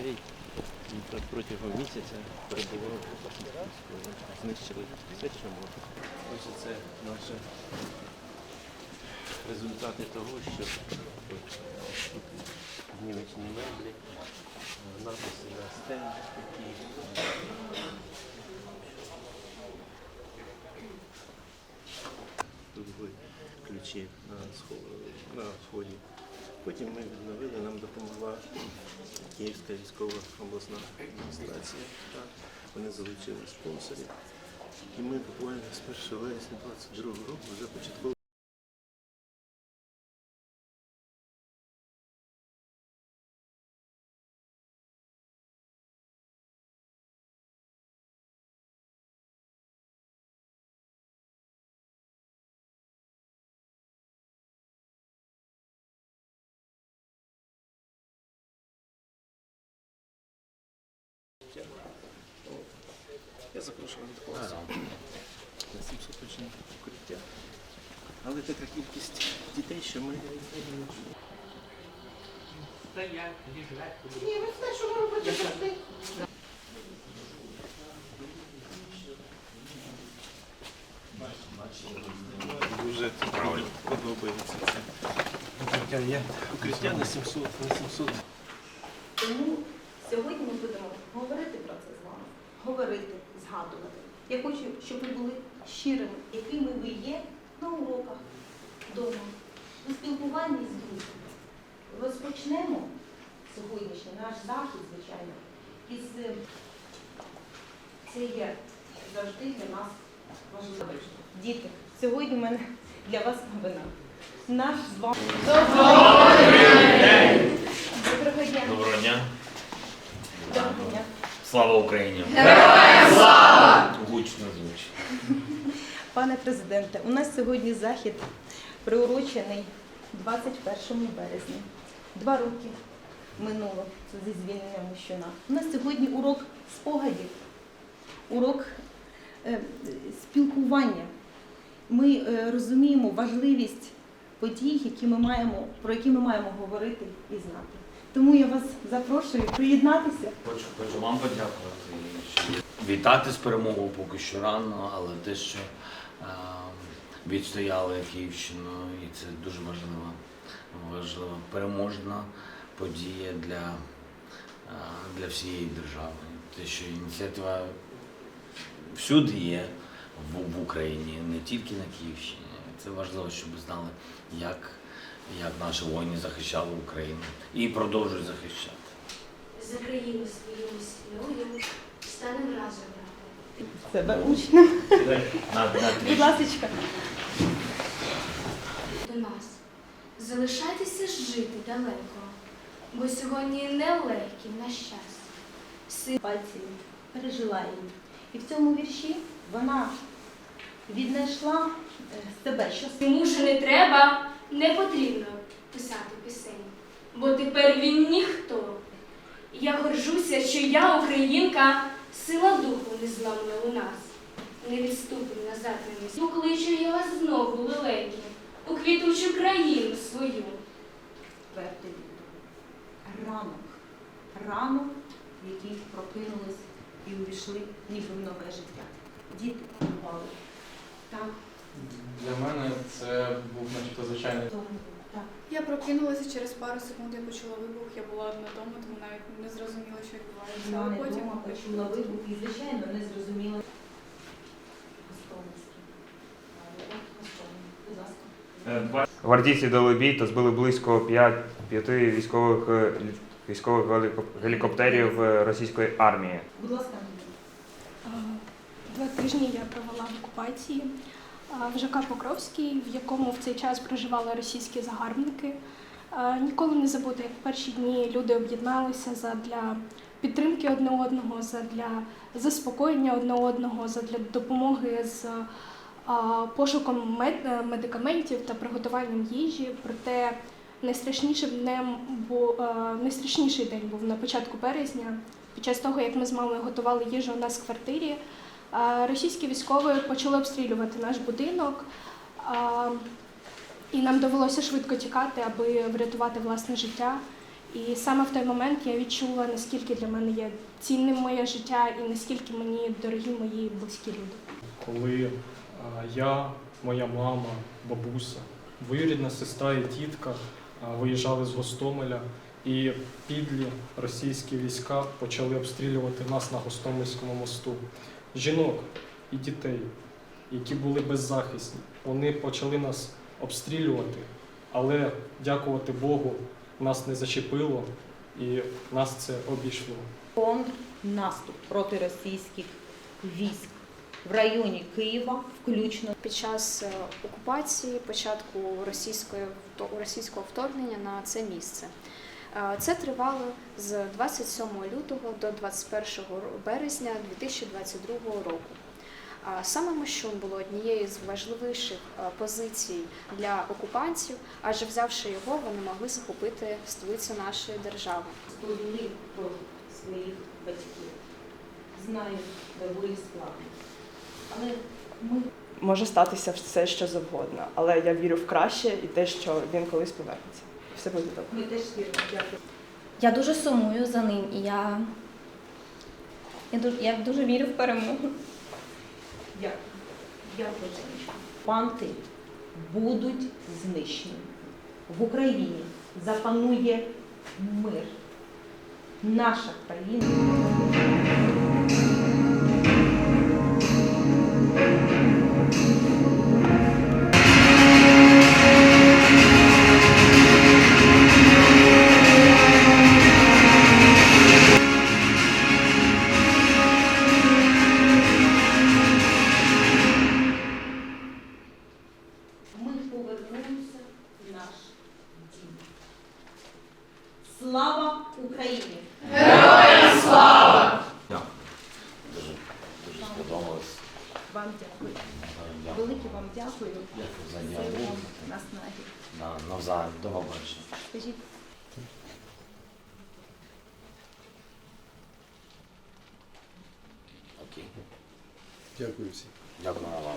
І протягом місяця перебував у Пасівському. Знищили все чому. Ось це наші результати того, що тут гнівечні меблі, написи на стенд такі. Тут були ключі на схо- на сході. Потім ми відновили, нам допомогла Київська військова обласна адміністрація. Вони залучили спонсорів. І ми буквально з 1 вересня 22 року вже початково. Я запрошую до класу на 700 учнів укриття. Але така кількість дітей, що ми Ні, ви знаєте, що ви робите завжди. дуже правильно подобається це. Укриття є. Укриття на 700, на 700. Тому сьогодні ми будемо говорити про це з вами, говорити, згадувати. Я хочу, щоб ви були щирими, якими ви є на уроках вдома, у спілкуванні з друзями. Розпочнемо сьогоднішній наш захід, звичайно, із е, це є завжди для нас важливо. Діти, сьогодні в мене для вас новина. Наш з вами доброго дня. Доброго дня. Слава Україні! Героям слава! Гучно звучить. Пане президенте, у нас сьогодні захід приурочений 21 березня. Два роки минуло зі звільнення Мощуна. У нас сьогодні урок спогадів, урок е, спілкування. Ми е, розуміємо важливість подій, які ми маємо, про які ми маємо говорити і знати. Тому я вас запрошую приєднатися. Хочу, хочу вам подякувати. Вітати з перемогою поки що рано, але те, що е, відстояли Київщину, і це дуже важлива, важлива переможна подія для, е, для всієї держави. Те, що ініціатива всюди є в, в Україні, не тільки на Київщині. Це важливо, щоб знали, як, як наші воїни захищали Україну і продовжують захищати. За країну свою сильною станем разом брати. Себе учнем. На, на Будь ласка. До нас залишайтеся жити далеко, бо сьогодні нелегкий наш час. Сил пальці пережила її. І в цьому вірші вона віднайшла е, себе, що Йому не треба, не потрібно писати пісень, бо тепер він ніхто. Я горжуся, що я українка, сила духу незламна у нас. Не відступимо назад на місць. Покличу я вас знову, лелеки, у квітучу країну свою. твердо ранок. Ранок, в який прокинулись і увійшли ніби в нове життя. Діти бували. Так, Для мене це був начебто звичайний. Я прокинулася через пару секунд, я почула вибух, я була одна вдома, тому навіть не зрозуміла, що відбувається. Я Але потім вдома почула вибух і, звичайно, не зрозуміла. Гвардійці дали бій та збили близько 5, п'яти військових, е, військових гелікоптерів е, російської армії. Будь ласка. Е, Два тижні я провела в окупації в ЖК Покровський, в якому в цей час проживали російські загарбники. Ніколи не забуду, як в перші дні люди об'єдналися задля підтримки одне одного, задля заспокоєння одне одного, задля допомоги з пошуком е, медикаментів та приготуванням їжі. Проте найстрашнішим днем бу- е, найстрашніший день був на початку березня. Під час того, як ми з мамою готували їжу у нас в квартирі, російські військові почали обстрілювати наш будинок. І нам довелося швидко тікати, аби врятувати власне життя. І саме в той момент я відчула, наскільки для мене є цінним моє життя і наскільки мені дорогі мої близькі люди. коли я, моя мама, бабуся, двоюрідна сестра і тітка виїжджали з Гостомеля, і підлі російські війська почали обстрілювати нас на Гостомельському мосту. Жінок і дітей, які були беззахисні, вони почали нас обстрілювати, але дякувати Богу, нас не зачепило і нас це обійшло. контрнаступ проти російських військ в районі Києва, включно Під час е, окупації, початку російської російського вторгнення на це місце. Це тривало з 27 лютого до 21 ро- березня 2022 року. А Саме Мощун було однією з важливіших позицій для окупантів, адже взявши його, вони могли захопити столицю нашої держави. сповіли про своїх батьків. Знаю, доволі складно. Але ми Може статися все, що завгодно, але я вірю в краще і те, що він колись повернеться. Все буде добре. Ми теж віримо. Дякую. Я дуже сумую за ним і я, я, дуже, я дуже вірю в перемогу. Дякую. Дякую. Панти будуть знищені. В Україні запанує мир. Наша країна. Слава Україні! Дуже, дуже сподобалось. Вам дякую. Дякую. Велике вам дякую. Дякую за діалог. вам наснаги. На, навзаєм. До побачення. Скажіть, Окей. Дякую всім. Дякую вам.